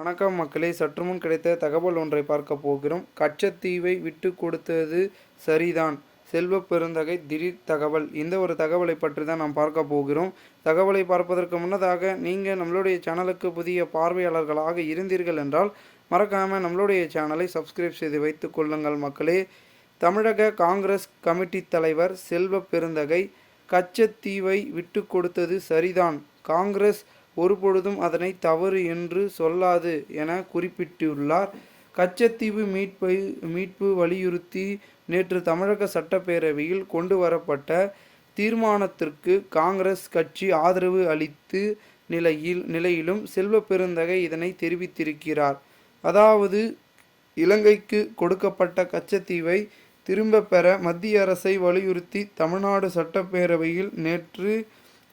வணக்கம் மக்களே. சற்றுமுன் கிடைத்த தகவல் ஒன்றை பார்க்க போகிறோம். கச்சத்தீவை விட்டு கொடுத்தது சரிதான். செல்வ பெருந்தகை திடீர் தகவல். இந்த ஒரு தகவலை பற்றி தான் நாம் பார்க்க போகிறோம். தகவலை பார்ப்பதற்கு முன்னதாக நீங்கள் நம்மளுடைய சேனலுக்கு புதிய பார்வையாளர்களாக இருந்தீர்கள் என்றால் மறக்காமல் நம்மளுடைய சேனலை சப்ஸ்கிரைப் செய்து வைத்துக் கொள்ளுங்கள் மக்களே. தமிழக காங்கிரஸ் கமிட்டி தலைவர் செல்வ பெருந்தகை கச்சத்தீவை விட்டு கொடுத்தது சரிதான். காங்கிரஸ் ஒருபொழுதும் அதனை தவறு என்று சொல்லாது என குறிப்பிட்டுள்ளார். கச்சத்தீவு மீட்பை மீட்பு வலியுறுத்தி நேற்று தமிழக சட்டப்பேரவையில் கொண்டு வரப்பட்ட தீர்மானத்திற்கு காங்கிரஸ் கட்சி ஆதரவு அளித்து நிலையில் நிலையிலும் செல்வ பெருந்தகை இதனை தெரிவித்திருக்கிறார். அதாவது இலங்கைக்கு கொடுக்கப்பட்ட கச்சத்தீவை திரும்ப பெற மத்திய அரசை வலியுறுத்தி தமிழ்நாடு சட்டப்பேரவையில் நேற்று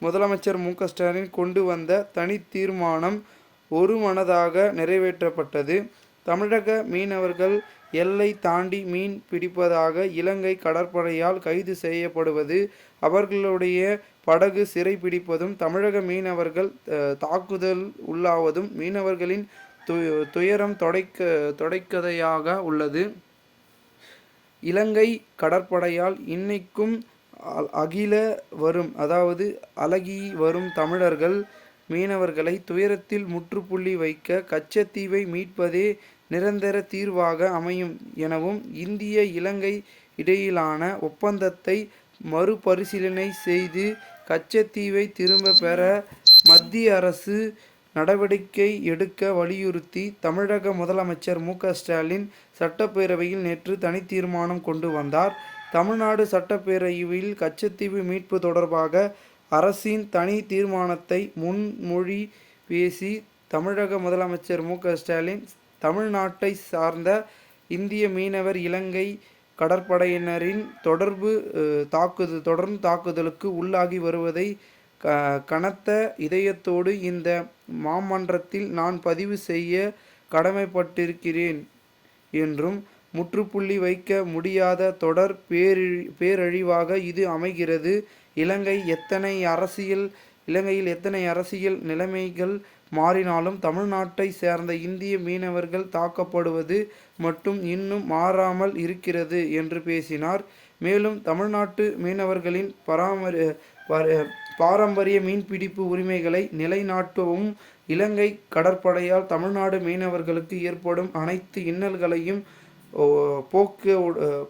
முதலமைச்சர் மு ஸ்டாலின் கொண்டு வந்த தனி தீர்மானம் ஒருமனதாக நிறைவேற்றப்பட்டது. தமிழக மீனவர்கள் எல்லை தாண்டி மீன் பிடிப்பதாக இலங்கை கடற்படையால் கைது செய்யப்படுவது அவர்களுடைய படகு சிறைபிடிப்பதும் தமிழக மீனவர்கள் தாக்குதல் உள்ளாவதும் மீனவர்களின் து- துயரம் தொடைக்க தொடைக்கதையாக உள்ளது. இலங்கை கடற்படையால் இன்னைக்கும் அகில வரும் அதாவது அழகி வரும் தமிழர்கள் மீனவர்களை துயரத்தில் முற்றுப்புள்ளி வைக்க கச்சத்தீவை மீட்பதே நிரந்தர தீர்வாக அமையும் எனவும் இந்திய இலங்கை இடையிலான ஒப்பந்தத்தை மறுபரிசீலனை செய்து கச்சத்தீவை திரும்ப பெற மத்திய அரசு நடவடிக்கை எடுக்க வலியுறுத்தி தமிழக முதலமைச்சர் மு க ஸ்டாலின் சட்டப்பேரவையில் நேற்று தனி தீர்மானம் கொண்டு வந்தார். தமிழ்நாடு சட்டப்பேரவையில் கச்சத்தீவு மீட்பு தொடர்பாக அரசின் தனி தீர்மானத்தை முன்மொழி பேசி தமிழக முதலமைச்சர் மு ஸ்டாலின் தமிழ்நாட்டை சார்ந்த இந்திய மீனவர் இலங்கை கடற்படையினரின் தொடர்பு தாக்குது தாக்குதல் தொடர்ந்து தாக்குதலுக்கு உள்ளாகி வருவதை க கனத்த இதயத்தோடு இந்த மாமன்றத்தில் நான் பதிவு செய்ய கடமைப்பட்டிருக்கிறேன் என்றும் முற்றுப்புள்ளி வைக்க முடியாத தொடர் பேரிழி பேரழிவாக இது அமைகிறது. இலங்கை எத்தனை அரசியல் இலங்கையில் எத்தனை அரசியல் நிலைமைகள் மாறினாலும் தமிழ்நாட்டை சேர்ந்த இந்திய மீனவர்கள் தாக்கப்படுவது மட்டும் இன்னும் மாறாமல் இருக்கிறது என்று பேசினார். மேலும் தமிழ்நாட்டு மீனவர்களின் பராமரி பாரம்பரிய மீன்பிடிப்பு உரிமைகளை நிலைநாட்டவும் இலங்கை கடற்படையால் தமிழ்நாடு மீனவர்களுக்கு ஏற்படும் அனைத்து இன்னல்களையும் போக்க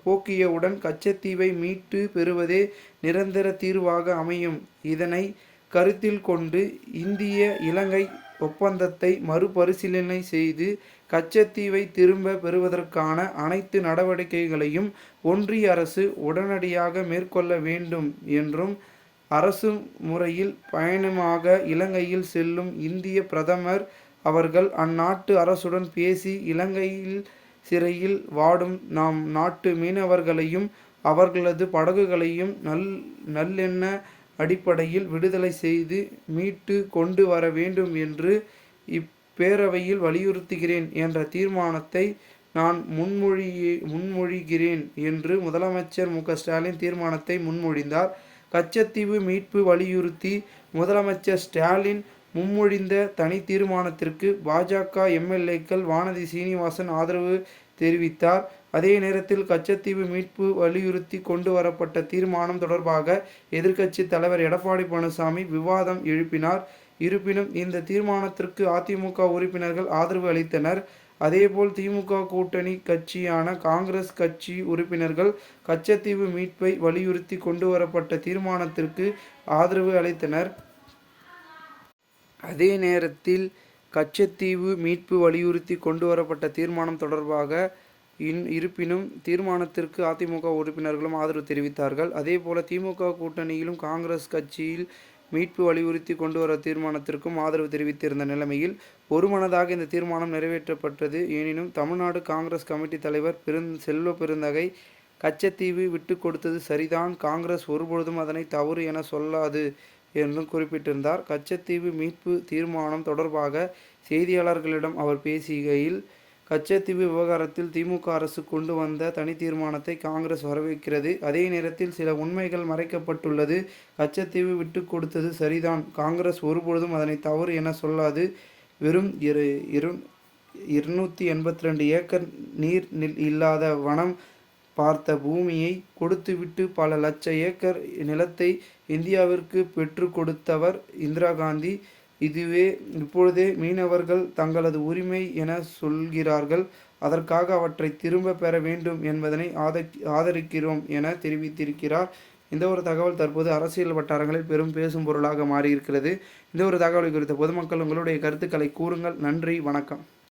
போக்கியவுடன் கச்சத்தீவை மீட்டு பெறுவதே நிரந்தர தீர்வாக அமையும். இதனை கருத்தில் கொண்டு இந்திய இலங்கை ஒப்பந்தத்தை மறுபரிசீலனை செய்து கச்சத்தீவை திரும்ப பெறுவதற்கான அனைத்து நடவடிக்கைகளையும் ஒன்றிய அரசு உடனடியாக மேற்கொள்ள வேண்டும் என்றும் அரசு முறையில் பயணமாக இலங்கையில் செல்லும் இந்திய பிரதமர் அவர்கள் அந்நாட்டு அரசுடன் பேசி இலங்கையில் சிறையில் வாடும் நாம் நாட்டு மீனவர்களையும் அவர்களது படகுகளையும் நல் நல்லெண்ண அடிப்படையில் விடுதலை செய்து மீட்டு கொண்டு வர வேண்டும் என்று இப்பேரவையில் வலியுறுத்துகிறேன் என்ற தீர்மானத்தை நான் முன்மொழியே முன்மொழிகிறேன் என்று முதலமைச்சர் மு. ஸ்டாலின் தீர்மானத்தை முன்மொழிந்தார். கச்சத்தீவு மீட்பு வலியுறுத்தி முதலமைச்சர் ஸ்டாலின் முன்மொழிந்த தனி தீர்மானத்திற்கு பாஜக எம்எல்ஏக்கள் வானதி சீனிவாசன் ஆதரவு தெரிவித்தார். அதே நேரத்தில் கச்சத்தீவு மீட்பு வலியுறுத்தி கொண்டு வரப்பட்ட தீர்மானம் தொடர்பாக எதிர்க்கட்சி தலைவர் எடப்பாடி பழனிசாமி விவாதம் எழுப்பினார். இருப்பினும் இந்த தீர்மானத்திற்கு அதிமுக உறுப்பினர்கள் ஆதரவு அளித்தனர். அதேபோல் திமுக கூட்டணி கட்சியான காங்கிரஸ் கட்சி உறுப்பினர்கள் கச்சத்தீவு மீட்பை வலியுறுத்தி கொண்டு வரப்பட்ட தீர்மானத்திற்கு ஆதரவு அளித்தனர். அதே நேரத்தில் கச்சத்தீவு மீட்பு வலியுறுத்தி கொண்டு வரப்பட்ட தீர்மானம் தொடர்பாக இன் இருப்பினும் தீர்மானத்திற்கு அதிமுக உறுப்பினர்களும் ஆதரவு தெரிவித்தார்கள். அதேபோல திமுக கூட்டணியிலும் காங்கிரஸ் கட்சியில் மீட்பு வலியுறுத்தி கொண்டு வர தீர்மானத்திற்கும் ஆதரவு தெரிவித்திருந்த நிலைமையில் ஒருமனதாக இந்த தீர்மானம் நிறைவேற்றப்பட்டது. எனினும் தமிழ்நாடு காங்கிரஸ் கமிட்டி தலைவர் பெருந் செல்வ பெருந்தகை கச்சத்தீவு விட்டு கொடுத்தது சரிதான். காங்கிரஸ் ஒருபொழுதும் அதனை தவறு என சொல்லாது. என்றும் குறிப்பிட்டிருந்தார். கச்சத்தீவு மீட்பு தீர்மானம் தொடர்பாக செய்தியாளர்களிடம் அவர் பேசுகையில் கச்சத்தீவு விவகாரத்தில் திமுக அரசு கொண்டு வந்த தனி தீர்மானத்தை காங்கிரஸ் வரவேற்கிறது. அதே நேரத்தில் சில உண்மைகள் மறைக்கப்பட்டுள்ளது. கச்சத்தீவு விட்டு கொடுத்தது சரிதான். காங்கிரஸ் ஒருபொழுதும் அதனை தவறு என சொல்லாது. வெறும் இரு இரு இருநூற்றி எண்பத்தி ரெண்டு ஏக்கர் நீர் நில் இல்லாத வனம் பார்த்த பூமியை கொடுத்துவிட்டு பல லட்ச ஏக்கர் நிலத்தை இந்தியாவிற்கு பெற்று கொடுத்தவர் இந்திரா காந்தி. இதுவே இப்பொழுதே மீனவர்கள் தங்களது உரிமை என சொல்கிறார்கள். அதற்காக அவற்றை திரும்ப பெற வேண்டும் என்பதனை ஆதரி ஆதரிக்கிறோம் என தெரிவித்திருக்கிறார். இந்த ஒரு தகவல் தற்போது அரசியல் வட்டாரங்களில் பெரும் பேசும் பொருளாக மாறியிருக்கிறது. இந்த ஒரு தகவலை குறித்த பொதுமக்கள் உங்களுடைய கருத்துக்களை கூறுங்கள். நன்றி. வணக்கம்.